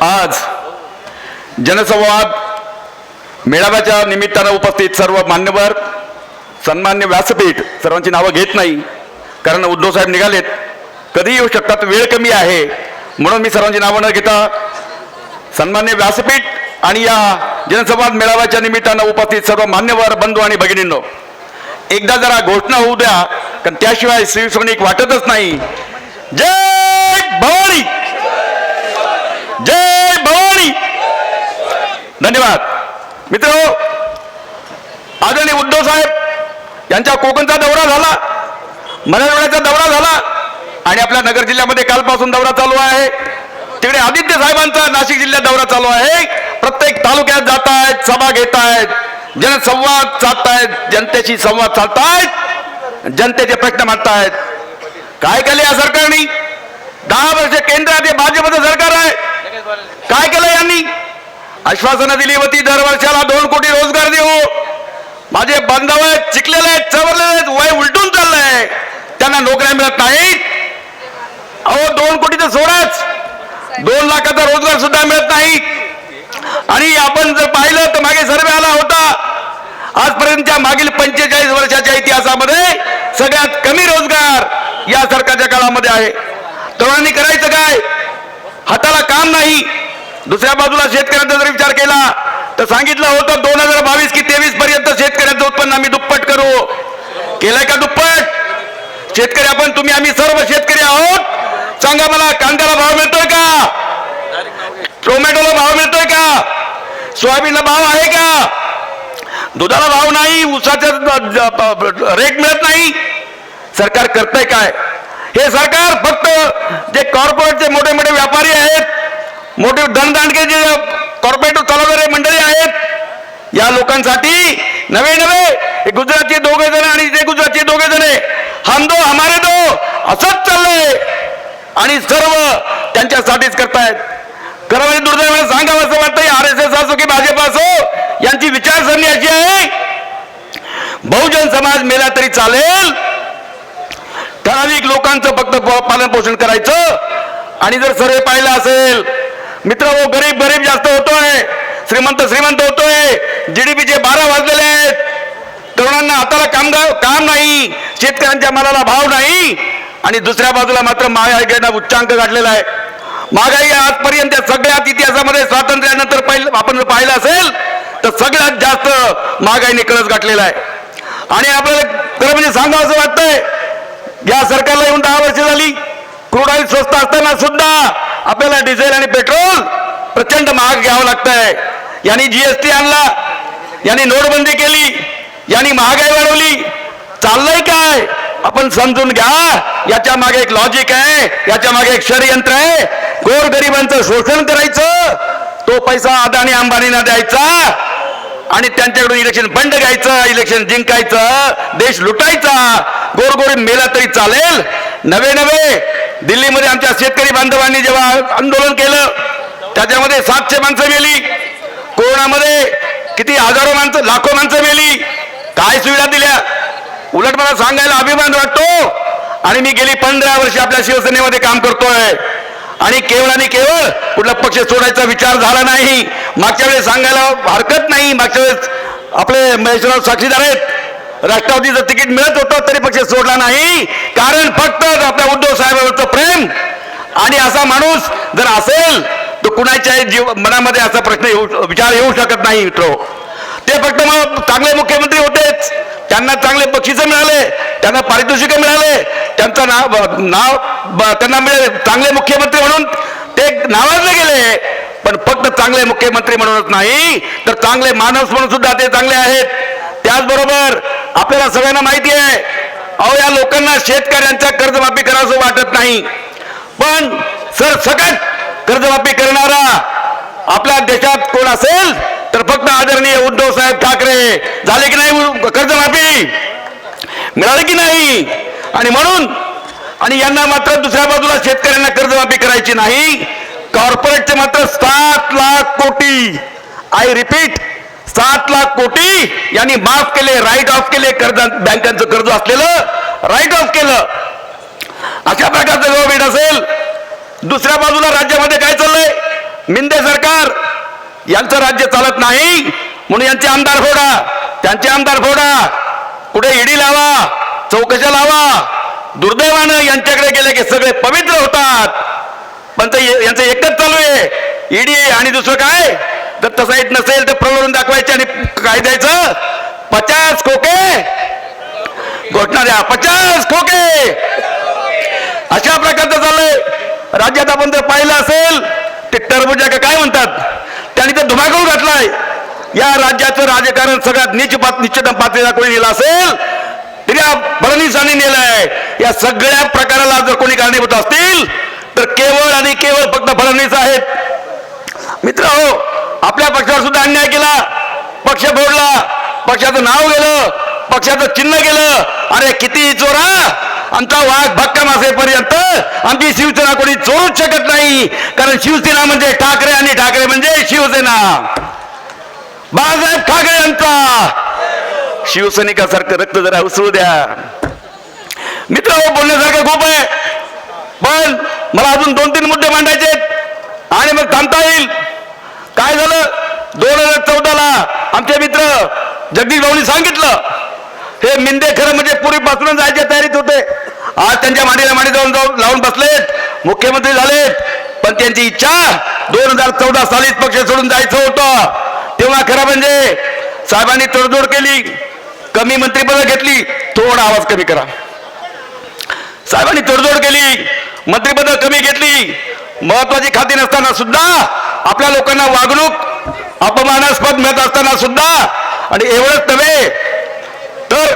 आज जनसंवाद मेळाव्याच्या निमित्तानं उपस्थित सर्व मान्यवर सन्मान्य व्यासपीठ सर्वांची नावं घेत नाही कारण उद्धव साहेब निघालेत. कधी येऊ शकतात वेळ कमी आहे. म्हणून मी सर्वांची नावं न घेता सन्मान्य व्यासपीठ आणि या जनसंवाद मेळाव्याच्या निमित्तानं उपस्थित सर्व मान्यवर बंधू आणि भगिनींनो एकदा जरा घोषणा होऊ द्या कारण त्याशिवाय शिवसैनिक वाटतच नाही. जय भवानी जय भवानी धन्यवाद. मित्र आदरणीय उद्धव साहेब यांचा कोकणचा दौरा झाला मराठवाड्याचा दौरा झाला आणि आपल्या नगर जिल्ह्यामध्ये कालपासून दौरा चालू आहे. तिकडे आदित्य साहेबांचा नाशिक जिल्ह्यात दौरा चालू आहे. प्रत्येक तालुक्यात जात आहेत सभा घेत आहेत जनसंवाद साधतायत जनतेशी संवाद साधतायत जनतेचे प्रश्न मांडतायत. काय केले या सरकारने? दहा वर्ष केंद्रात हे भाजपचं सरकार आहे. काय केलं यांनी? आश्वासनं दिली होती दर वर्षाला दोन कोटी रोजगार देऊ. माझे बांधव आहेत चिकलेले आहेत चवरलेले आहेत वय उलटून चाललंय. त्यांना नोकऱ्या मिळत नाहीत. अहो दोन कोटी तर सोडाच. दोन लाखाचा रोजगार सुद्धा मिळत नाही आणि आपण जर पाहिलं तर मागे सर्वे आला होता आजपर्यंतच्या मागील पंचेचाळीस वर्षाच्या इतिहासामध्ये सगळ्यात कमी रोजगार या सरकारच्या काळामध्ये आहे. तरुणांनी करायचं काय? हाताला काम नाही. दुसऱ्या बाजूला शेतकऱ्यांचा जर विचार केला तर सांगितलं होतं दोन हजार बावीस की तेवीस पर्यंत शेतकऱ्यांचं उत्पन्न आम्ही दुप्पट करू. केलंय का दुप्पट? शेतकरी आपण तुम्ही आम्ही सर्व शेतकरी आहोत. सांगा मला कांद्याला भाव मिळतोय का? टोमॅटोला भाव मिळतोय का? सोयाबीनला भाव आहे का? दुधाला भाव नाही उसाचा रेट मिळत नाही. सरकार करतंय काय? हे सरकार फक्त जे कॉर्पोरेटचे मोठे मोठे व्यापारी आहेत मोठे दणदांडके जे कॉर्पोरेट चालवणारे मंडळी आहेत या लोकांसाठी नवे नवे हे गुजरातचे दोघे जण आणि ते गुजरातचे दोघे जण हम दो हमारे दो असंच चाललंय. आणि सर्व त्यांच्यासाठीच करतायत. खरं म्हणजे दुर्दैवाने सांगावं असं वाटतंय आर एस एस असो की भाजप असो यांची विचारसरणी अशी आहे बहुजन समाज मेला तरी चालेल. ठराविक लोकांचं फक्त पालन पोषण करायचं. आणि जर सर्वे पाहिलं असेल मित्र हो गरीब गरीब जास्त होतोय. श्रीमंत श्रीमंत होतोय. जीडीपीचे बारा वाजलेले आहेत. तरुणांना हाताला काम काम नाही. शेतकऱ्यांच्या मनाला भाव नाही. आणि दुसऱ्या बाजूला मात्र महागाईनं उच्चांक गाठलेला आहे. महागाई आजपर्यंत सगळ्यात इतिहासामध्ये स्वातंत्र्यानंतर पहिलं आपण जर पाहिलं असेल तर सगळ्यात जास्त महागाईने कळस गाठलेला आहे. आणि आपल्याला खरं म्हणजे सांगावं असं वाटतंय या सरकारला येऊन दहा वर्ष झाली. क्रूड ऑइल स्वस्त असताना सुद्धा आपल्याला डिझेल आणि पेट्रोल प्रचंड महाग घ्यावं लागतंय. यांनी जीएसटी आणला यांनी नोटबंदी केली यांनी महागाई वाढवली. चाललंय काय? आपण समजून घ्या याच्या मागे एक लॉजिक आहे याच्या मागे एक षडयंत्र आहे. गोरगरिबांचं शोषण करायचं तो पैसा अदानी अंबानीना द्यायचा आणि त्यांच्याकडून इलेक्शन बंड घ्यायचं इलेक्शन जिंकायचं देश लुटायचा. गोरगोरी मेला तरी चालेल. नवे नवे दिल्लीमध्ये आमच्या शेतकरी बांधवांनी जेव्हा आंदोलन केलं त्याच्यामध्ये सातशे माणसं मेली. कोरोनामध्ये किती हजारो माणसं लाखो माणसं मेली. काय सुविधा दिल्या? उलट मला सांगायला अभिमान वाटतो. आणि मी गेली पंधरा वर्ष आपल्या शिवसेनेमध्ये काम करतोय. आणि केवळ आणि केवळ कुठला पक्ष सोडायचा विचार झाला नाही. मागच्या वेळेस सांगायला हरकत नाही. मागच्या वेळेस आपले महेशराव साक्षीदार आहेत. राष्ट्रवादीचं तिकीट मिळत होतं तरी पक्ष सोडला नाही. कारण फक्त आपल्या उद्धव साहेबांवरचं प्रेम. आणि असा माणूस जर असेल तर कुणाच्याही जीव मनामध्ये असा प्रश्न येऊ विचार येऊ शकत नाही मित्र. ते फक्त मग चांगले मुख्यमंत्री होतेच. त्यांना चांगले बक्षिसं मिळाले त्यांना पारितोषिक मिळाले त्यांचं नाव नाव त्यांना मिळाले चांगले मुख्यमंत्री म्हणून. ते नावाजले गेले पण फक्त चांगले मुख्यमंत्री म्हणूनच नाही तर चांगले माणूस म्हणून सुद्धा ते चांगले आहेत. त्याचबरोबर आपल्याला सगळ्यांना माहिती आहे अहो या लोकांना शेतकऱ्यांच्या कर्जमाफी करावं वाटत नाही. पण सर सकट कर्जमाफी करणारा आपल्या देशात कोण असेल तर फक्त आदरणीय उद्धव साहेब ठाकरे. झाले की नाही कर्जमाफी? मिळाले की नाही? आणि म्हणून आणि यांना मात्र दुसऱ्या बाजूला शेतकऱ्यांना कर्जमाफी करायची नाही. कॉर्पोरेटचे मात्र सात लाख कोटी. आय रिपीट सात लाख कोटी यांनी माफ केले राईट ऑफ केले कर्ज बँकांचं कर्ज असलेलं राईट ऑफ केलं. अशा प्रकारचं गव्हर्नमेंट असेल. दुसऱ्या बाजूला राज्यामध्ये काय चाललंय? मिंदे सरकार. यांचं राज्य चालत नाही म्हणून यांचे आमदार फोडा. त्यांचे आमदार फोडा. कुठे ईडी लावा चौकशा लावा. दुर्दैवानं यांच्याकडे गेले की सगळे पवित्र होतात. पण ते यांचं एकच चालू आहे. ईडी आणि दुसरं काय? जर तसा येत नसेल तर प्रलोभन दाखवायचे आणि काय द्यायचं? पचास खोके. घोटणा द्या. पचास खोके. अशा प्रकारचं चाललंय. राज्यात आपण जर पाहिलं असेल ते टरबुजा का काय म्हणतात? त्यांनी तर धुमाकूळ घातलाय. या राज्याचं राजकारण सगळ्यात नीच पात निश्चित पातळीला कोणी नेलं असेल तरी फडणवीसांनी नेलंय. या सगळ्या प्रकाराला जर कोणी कारणीभूत असतील तर केवळ आणि केवळ फक्त फडणवीस आहेत. मित्र हो आपल्या पक्षावर सुद्धा अन्याय केला. पक्ष फोडला. पक्षाचं नाव गेलं. पक्षाचं चिन्ह गेलं. अरे किती चोरा. आमचा वाघ भक्कम असेपर्यंत आमची शिवसेना कोणी चोरूच शकत नाही. कारण शिवसेना म्हणजे ठाकरे आणि ठाकरे म्हणजे शिवसेना. बाळासाहेब ठाकरे यांचा. शिवसैनिकासारखं रक्त जरा उसळू द्या. मित्र हो, बोलण्यासारखं खूप आहे. पण मला अजून दोन तीन मुद्दे मांडायचे आणि मग थांबता येईल. काय झालं? दोन हजार चौदाला आमचे मित्र जगदीश भाऊनी सांगितलं. हे मिंदे खरं म्हणजे पूर्वीपासूनच जायच्या तयारीत होते. आज त्यांच्या मांडीला मांडी जाऊन जाऊन लावून बसलेत. मुख्यमंत्री झालेत. पण त्यांची इच्छा दोन हजार चौदा सालीच पक्ष सोडून जायचं होतं. तेव्हा खरं म्हणजे साहेबांनी तडजोड केली. कमी मंत्रिपदं घेतली. थोडा आवाज कमी करा. साहेबांनी तडजोड केली. मंत्रिपद कमी घेतली. महत्वाची खाती नसताना सुद्धा आपल्या लोकांना वागणूक अपमानास्पद मिळत असताना सुद्धा आणि एवढंच नव्हे तर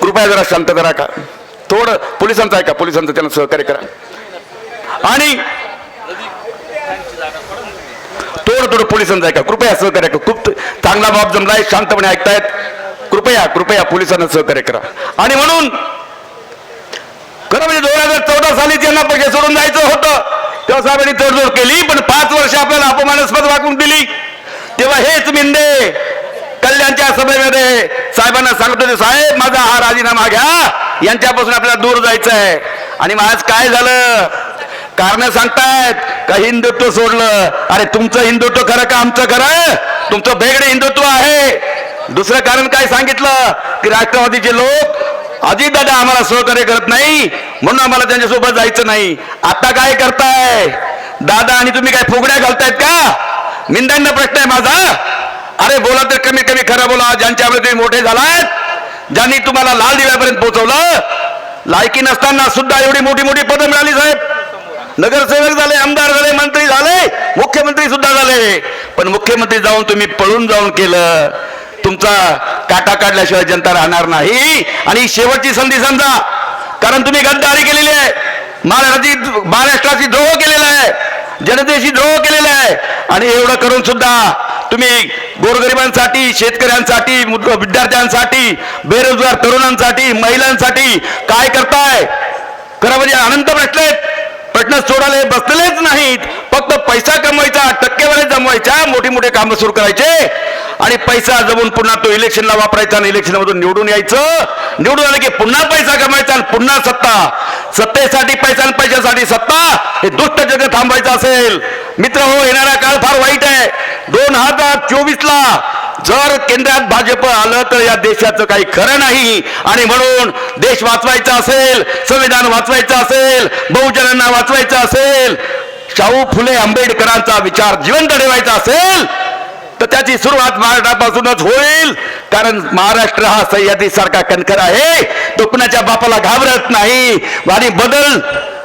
कृपया जरा शांत करा का? थोडं पोलिसांचं ऐका पोलिसांचं त्यांना सहकार्य करा. आणि थोडं थोडं पोलिसांचं ऐका कृपया सहकार्य करा. खूप चांगला बाब जमलाय शांतपणे ऐकतायत. कृपया कृपया पोलिसांना सहकार्य करा. आणि म्हणून खरं म्हणजे दोन हजार चौदा साली त्यांना पक्ष सोडून जायचं होतं तेव्हा साहेबांनी तडजोड केली पण पाच वर्ष आपल्याला अपमानास्पद वागून दिली. तेव्हा हेच मिंदे कल्याणच्या सभेमध्ये साहेबांना सांगत होते साहेब माझा हा राजीनामा घ्या यांच्यापासून आपल्याला दूर जायचं आहे आणि मग आज काय झालं? कारण सांगतायत का हिंदुत्व सोडलं? अरे तुमचं हिंदुत्व खरं का आमचं खरं? तुमचं वेगळे हिंदुत्व आहे. दुसरं कारण काय सांगितलं? की राष्ट्रवादीचे लोक अजितदादा आम्हाला सहकार्य करत नाही म्हणून आम्हाला त्यांच्यासोबत जायचं नाही. आता काय करताय? दादा आणि तुम्ही काय फुगड्या घालतायत का? मिंदांना प्रश्न आहे माझा. अरे बोला तर कमी कमी खरं बोला ज्यांच्यामुळे तुम्ही मोठे झालात ज्यांनी तुम्हाला लाल दिव्यापर्यंत पोहोचवलं लायकी नसताना सुद्धा एवढी मोठी मोठी पदं मिळाली साहेब. नगरसेवक झाले आमदार झाले मंत्री झाले मुख्यमंत्री सुद्धा झाले. पण मुख्यमंत्री जाऊन तुम्ही पळून जाऊन केलं. तुमचा काटा काढल्याशिवाय जनता राहणार नाही. आणि शेवटची संधी समजा. कारण तुम्ही गद्दारी केलेली आहे. महाराष्ट्राची महाराष्ट्राची द्रोह केलेला आहे. जनतेशी द्रोह केलेला आहे. आणि एवढं करून सुद्धा तुम्ही गोरगरिबांसाठी शेतकऱ्यांसाठी मुद- विद्यार्थ्यांसाठी बेरोजगार तरुणांसाठी महिलांसाठी काय करताय? खरं म्हणजे अनंत प्रश्न आहेत. प्रश्न सोडाले बसलेलेच नाहीत. फक्त पैसा कमवायचा टक्केवारी जमवायच्या मोठी मोठे कामं सुरू करायचे. आणि पैसा जमून पुन्हा तो इलेक्शनला वापरायचा आणि इलेक्शनमधून निवडून यायचं. निवडून आलं की पुन्हा पैसा कमायचा आणि पुन्हा सत्ता. सत्तेसाठी पैसा आणि पैशासाठी सत्ता. हे दुष्ट जग थांबवायचं असेल. मित्र हो येणारा काळ फार वाईट आहे. दोन हजार चोवीस ला जर केंद्रात भाजप आलं तर या देशाचं काही खरं नाही. आणि म्हणून देश वाचवायचा असेल संविधान वाचवायचं असेल बहुजनांना वाचवायचं असेल शाहू फुले आंबेडकरांचा विचार जिवंत ठेवायचा असेल तर त्याची सुरुवात महाराष्ट्रापासूनच होईल. कारण महाराष्ट्र हा सह्यादीसारखा कणकर आहे. तो कुणाच्या बापाला घाबरत नाही. आणि बदल.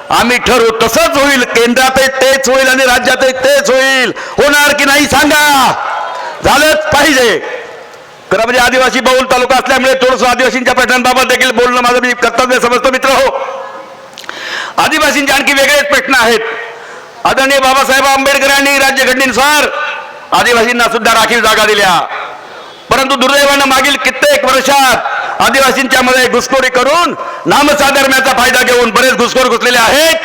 आम्ही ठरवू तसंच होईल. केंद्रातही तेच होईल आणि राज्यातही तेच होईल. होणार की नाही सांगा. झालंच पाहिजे. खरं म्हणजे आदिवासी बहुल तालुका असल्यामुळे थोडस आदिवासींच्या प्रश्नांबाबत देखील बोलणं माझं मी कर्तव्य समजतो मित्र हो. आदिवासींचे आणखी वेगळेच प्रश्न आहेत. आदरणीय बाबासाहेब आंबेडकरांनी राज्यघटनेनुसार आदिवासींना सुद्धा राखीव जागा दिल्या. परंतु दुर्दैवानं मागील कित्येक वर्षात आदिवासींच्या मध्ये घुसखोरी करून नामसाधर्म्याचा फायदा घेऊन बरेच घुसखोर घुसलेले आहेत.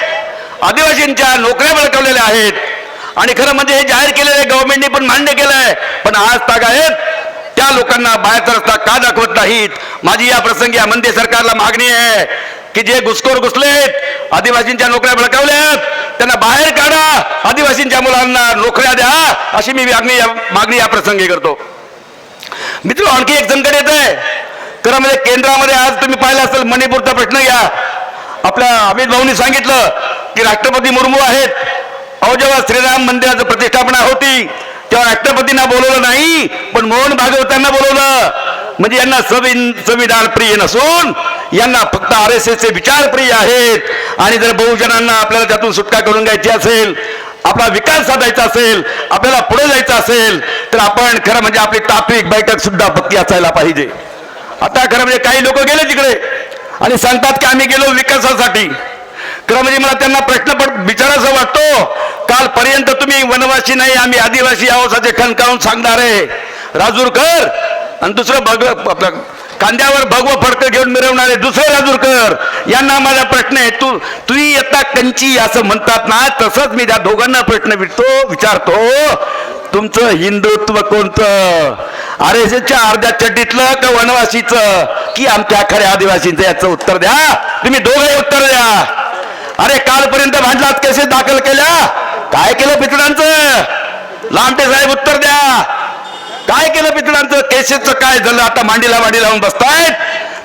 आदिवासींच्या नोकऱ्या बळकवलेल्या आहेत. आणि खरं म्हणजे हे जाहीर केलेलं गव्हर्नमेंटने पण मान्य केलंय. पण आज ताग आहेत. त्या लोकांना बाहेरचा रस्ता का दाखवत नाहीत? माझी या प्रसंगी या मंदिर सरकारला मागणी आहे की जे घुसखोर घुसलेत आदिवासींच्या नोकऱ्या बळकावल्यात त्यांना बाहेर काढा. आदिवासींच्या मुलांना नोकऱ्या द्या. अशी मी मागणी या- मागणी या प्रसंगी करतो. मित्र आणखी एक संकट येत आहे खरं म्हणजे केंद्रामध्ये आज तुम्ही पाहिलं असेल मणिपूरचा प्रश्न घ्या. आपल्या अमित भाऊंनी सांगितलं की राष्ट्रपती मुर्मू आहेत. अहो जेव्हा श्रीराम मंदिराचं प्रतिष्ठापना होती तेव्हा राष्ट्रपतींना बोलवलं नाही पण मोहन भागवतांना बोलवलं. म्हणजे यांना संविधान प्रिय नसून यांना फक्त आर एस एसचे विचार प्रिय आहेत. आणि जर बहुजनांना आपल्याला त्यातून सुटका करून घ्यायची असेल आपला विकास साधायचा असेल आपल्याला पुढे जायचं असेल तर आपण खरं म्हणजे आपली तात्विक बैठक सुद्धा पक्की असायला पाहिजे. आता खरं म्हणजे काही लोक गेले तिकडे आणि सांगतात की आम्ही गेलो विकासासाठी. खरं म्हणजे मला त्यांना प्रश्न पण विचारायचा वाटतो कालपर्यंत तुम्ही वनवासी नाही आम्ही आदिवासी आहोत असे खणकावून आहे राजूरकर आणि दुसरं बघ खांद्यावर कांद्यावर भगवं फडकं घेऊन मिरवणारे दुसरे राजूरकर यांना माझा प्रश्न आहे तू तुम्ही येता कंची असं म्हणतात ना तसंच मी त्या दोघांना प्रश्न विचारतो विचारतो. तुमचं हिंदुत्व कोणतं? आर एस एसच्या अर्ध्या चड्डीतलं का वनवासीचं? की आमच्या खऱ्या आदिवासींचं? याचं उत्तर द्या. तुम्ही दोघे उत्तर द्या. अरे कालपर्यंत भांडलात केसेस दाखल केल्या? काय केलं पितळांचं? लांबटे साहेब उत्तर द्या. काय केलं पितळांचं? केसेसचं काय झालं? आता मांडीला मांडी लावून बसतायत.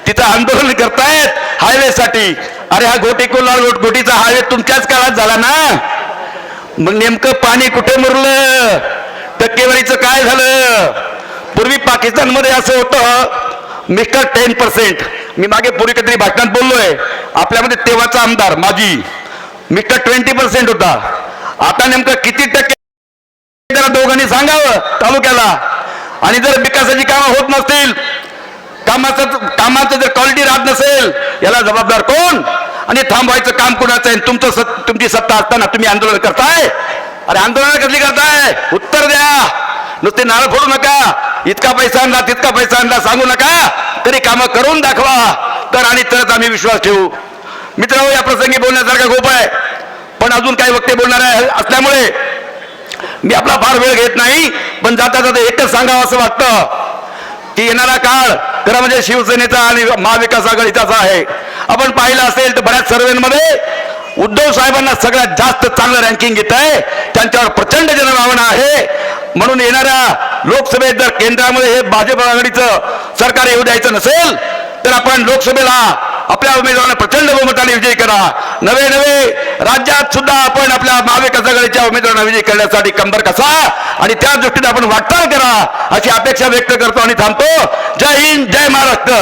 तिथं आंदोलन करतायत हायवे साठी अरे हा गोटी कोल्हार गोटीचा हायवे तुमच्याच काळात झाला ना? मग नेमकं पाणी कुठे मुरलं? टक्केवारीचं काय झालं? पूर्वी पाकिस्तानमध्ये असं होतं मिस्टर टेन पर्सेंट. मी मागे पूर्वी कधीतरी भाषणात बोललोय. आपल्यामध्ये तेव्हाचा आमदार माझी मिस्टर ट्वेंटी पर्सेंट होता. आता नेमकं किती टक्के जरा दोघांनी सांगावं तालुक्याला आणि जर विकासाची कामं होत नसतील कामाचं कामाचं जर क्वालिटी राहत नसेल याला जबाबदार कोण? आणि थांबवायचं काम कोणाचं आहे? तुमचं सत- तुमची सत्ता असताना तुम्ही आंदोलन करताय? अरे आंदोलन कसली करताय? उत्तर द्या. नुसते नारळ फोडू नका. इतका पैसा आणला तितका पैसा आणला सांगू नका. तरी कामं करून दाखवा. तर आणि तरच आम्ही विश्वास ठेवू. मित्र या प्रसंगी बोलण्यासारखा खूप आहे. पण अजून काही वक्ते बोलणार आहे असल्यामुळे मी आपला फार वेळ घेत नाही पण जाता जाता एकच सांगावं असं वाटतं की येणारा काळ खरं म्हणजे शिवसेनेचा आणि महाविकास आघाडीचाच आहे. आपण पाहिलं असेल तर बऱ्याच सर्वेमध्ये उद्धव साहेबांना सगळ्यात जास्त चांगलं रँकिंग येत आहे. त्यांच्यावर प्रचंड जनभावना आहे. म्हणून येणाऱ्या लोकसभेत जर केंद्रामध्ये हे भाजप आघाडीचं सरकार येऊ द्यायचं नसेल तर आपण लोकसभेला आपल्या उमेदवारांना प्रचंड बहुमताने विजयी करा. नवे नवे राज्यात सुद्धा आपण आपल्या महाविकास आघाडीच्या उमेदवारांना विजयी करण्यासाठी कंबर कसा आणि त्या दृष्टीने आपण वाटचाल करा अशी अपेक्षा व्यक्त करतो आणि थांबतो. जय हिंद जय महाराष्ट्र.